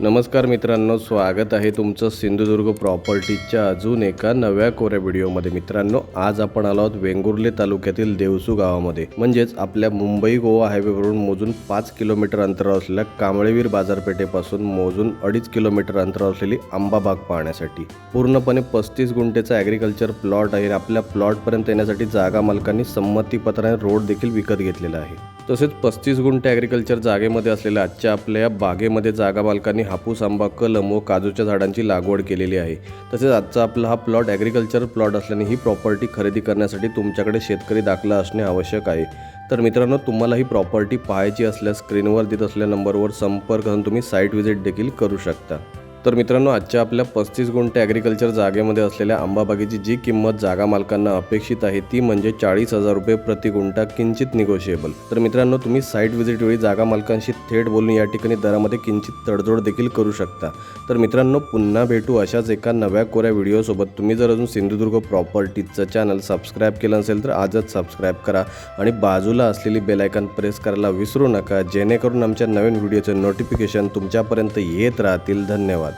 नमस्कार मित्रांनो स्वागत आहे तुमचं सिंधुदुर्ग प्रॉपर्टीच्या अजून एका नव्या कोऱ्या व्हिडिओमध्ये. मित्रांनो आज आपण आलो आहोत वेंगुर्ले तालुक्यातील देवसू गावामध्ये. म्हणजेच आपल्या मुंबई गोवा हायवेवरून मोजून पाच किलोमीटर अंतरावर असलेल्या कांबळेवीर बाजारपेठेपासून मोजून अडीच किलोमीटर अंतरावर असलेली आंबाबाग पाहण्यासाठी. पूर्णपणे पस्तीस गुंठेचा ॲग्रिकल्चर प्लॉट आहे आपल्या प्लॉटपर्यंत येण्यासाठी जागा मालकांनी संमतीपत्राने रोड देखील विकत घेतलेला आहे. तसेच पस्तीस गुंठे ॲग्रिकल्चर जागेमध्ये असलेल्या आजच्या आपल्या या बागेमध्ये जागा मालकांनी हापूस आंबा कलम व काजूच्या झाडांची लागवड केलेली आहे. तसेच आजचा आपला हा प्लॉट ॲग्रिकल्चर प्लॉट असल्याने ही प्रॉपर्टी खरेदी करण्यासाठी तुमच्याकडे शेतकरी दाखला असणे आवश्यक आहे. तर मित्रांनो तुम्हाला ही प्रॉपर्टी पाहायची असल्यास स्क्रीनवर देत असलेल्या नंबरवर संपर्क करून तुम्ही साईट व्हिजिट देखील करू शकता. तर मित्रांनो आजच्या आपल्या पस्तीस गुंठे ॲग्रिकल्चर जागेमध्ये असलेल्या आंबाबागेची जी किंमत जागा मालकांना अपेक्षित आहे ती म्हणजे चाळीस हजार रुपये प्रति गुंठा किंचित निगोशिएबल तर मित्रांनो तुम्ही साईट व्हिजिट वेळी जागा मालकांशी थेट बोलून या ठिकाणी दरामध्ये किंचित तडजोड देखील करू शकता. तर मित्रांनो पुन्हा भेटू अशाच एका नव्या कोऱ्या व्हिडिओसोबत. तुम्ही जर अजून सिंधुदुर्ग प्रॉपर्टीचं चॅनल सबस्क्राईब केलं नसेल तर आजच सबस्क्राईब करा आणि बाजूला असलेली बेलायकन प्रेस करायला विसरू नका. जेणेकरून आमच्या नवीन व्हिडिओचे नोटिफिकेशन तुमच्यापर्यंत येत राहतील. धन्यवाद.